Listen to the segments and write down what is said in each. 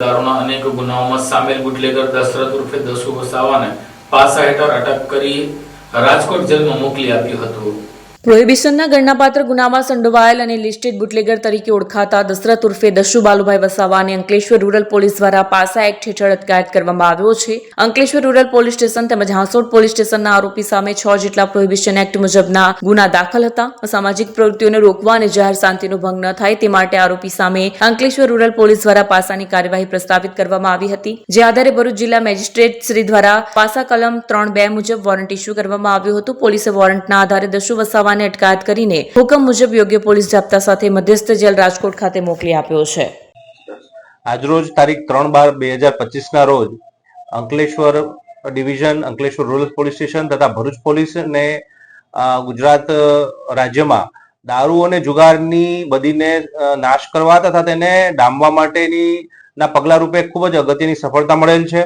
દારૂના અનેક ગુનાઓમાં સામેલ બુટલેગર દશરથ ઉર્ફે દસુ વસાવાને પાસા હેઠળ અટક કરી રાજકોટ જેલમાં મોકલી આપ્યું હતું. પ્રોહિબિશનના ગણનાપાત્ર ગુનામાં સંડોવાયેલ અને લિસ્ટેડ બુટલેગર તરીકે ઓળખાતા દશરથ ઉર્ફે દશુ બાલુભાઈ વસાવાને અંકલેશ્વર રૂરલ પોલીસ દ્વારા પાસા એક્ટ હેઠળ અટકાયત કરવામાં આવ્યો છે. અંકલેશ્વર રૂરલ પોલીસ સ્ટેશન તેમજ હાંસોડ પોલીસ સ્ટેશનના આરોપી સામે છ જેટલા પ્રોહિબિશન એક્ટ મુજબના ગુના દાખલ હતા. અસામાજિક પ્રવૃત્તિઓને રોકવા અને જાહેર શાંતિનો ભંગ ન થાય તે માટે આરોપી સામે અંકલેશ્વર રૂરલ પોલીસ દ્વારા પાસાની કાર્યવાહી પ્રસ્તાવિત કરવામાં આવી હતી. જે આધારે ભરૂચ જિલ્લા મેજિસ્ટ્રેટ શ્રી દ્વારા પાસા કલમ ત્રણ બે મુજબ વોરંટ ઇસ્યુ કરવામાં આવ્યું હતું. પોલીસે વોરંટના આધારે દશુ વસાવાને અટકાયત કરીને હુકમ મુજબ યોગ્ય પોલીસ જાપ્તા સાથે મધ્યસ્થ જેલ રાજકોટ ખાતે મોકલી આપ્યો છે. આજરોજ તારીખ ત્રણ બાર બે હજાર પચીસના રોજ Ankleshwar division, Ankleshwar rural police station તથા ભરૂચ પોલીસને ગુજરાત રાજ્યમાં દારૂ અને જુગારની બદીને નાશ કરવા તથા તેને ડામવા માટેની ના પગલા રૂપે ખૂબ જ અગત્યની સફળતા મળેલ છે.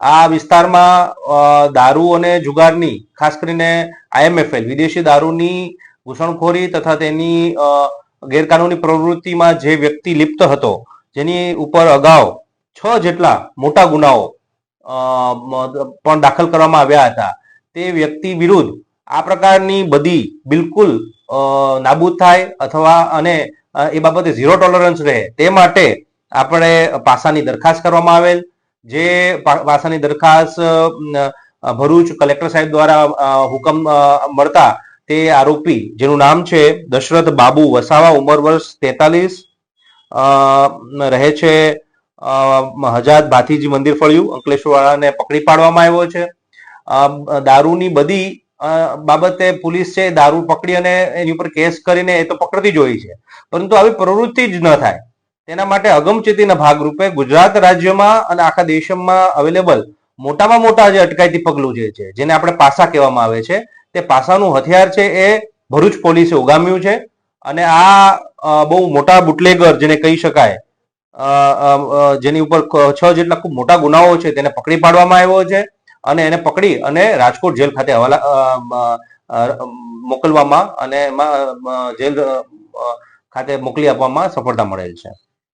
આ વિસ્તારમાં દારૂ અને જુગારની, ખાસ કરીને આઈએમએફએલ વિદેશી દારૂની ઘૂસણખોરી તથા તેની ગેરકાનૂની પ્રવૃત્તિમાં જે વ્યક્તિ લિપ્ત હતો, જેની ઉપર અગાઉ છ જેટલા મોટા ગુનાઓ પણ દાખલ કરવામાં આવ્યા હતા, તે વ્યક્તિ વિરુદ્ધ આ પ્રકારની બધી બિલકુલ નાબૂદ થાય અથવા અને એ બાબતે ઝીરો ટોલરન્સ રહે તે માટે આપણે પાસાની દરખાસ્ત કરવામાં આવેલ. જે પાસાની દરખાસ્ત ભરૂચ કલેક્ટર સાહેબ દ્વારા હુકમ મળતા તે આરોપી, જેનું નામ છે દશરથ બાબુ વસાવા, ઉંમર વર્ષ તેતાલીસ રહે છે હજાદ ભાતીજી મંદિર ફળ્યું, અંકલેશ્વરવાળાને પકડી પાડવામાં આવ્યો છે. દારૂની બધી બાબતે પોલીસ છે દારૂ પકડી અને એની ઉપર કેસ કરીને એ તો પકડતી જ હોય છે. પરંતુ આવી પ્રવૃત્તિ જ ન થાય. તેના માટે અગમચેતીના ભાગરૂપે ગુજરાત રાજ્યમાં અને આખા દેશમાં અવેલેબલ મોટામાં મોટા જે અટકાયતી પગલું જે છે, જેને આપણે પાસા કહેવામાં આવે છે, તે પાસાનું હથિયાર છે એ ભરૂચ પોલીસે ઉગામ્યું છે અને આ બહુ મોટા બુટલેગર જેને કહી શકાય જેની ઉપર છ જેટલા ખૂબ મોટા ગુનાઓ છે તેને પકડી પાડવામાં આવ્યો છે અને એને પકડી અને રાજકોટ જેલ ખાતે હવાલા મોકલવામાં અને એમાં જેલ ખાતે મોકલી આપવામાં સફળતા મળેલ છે.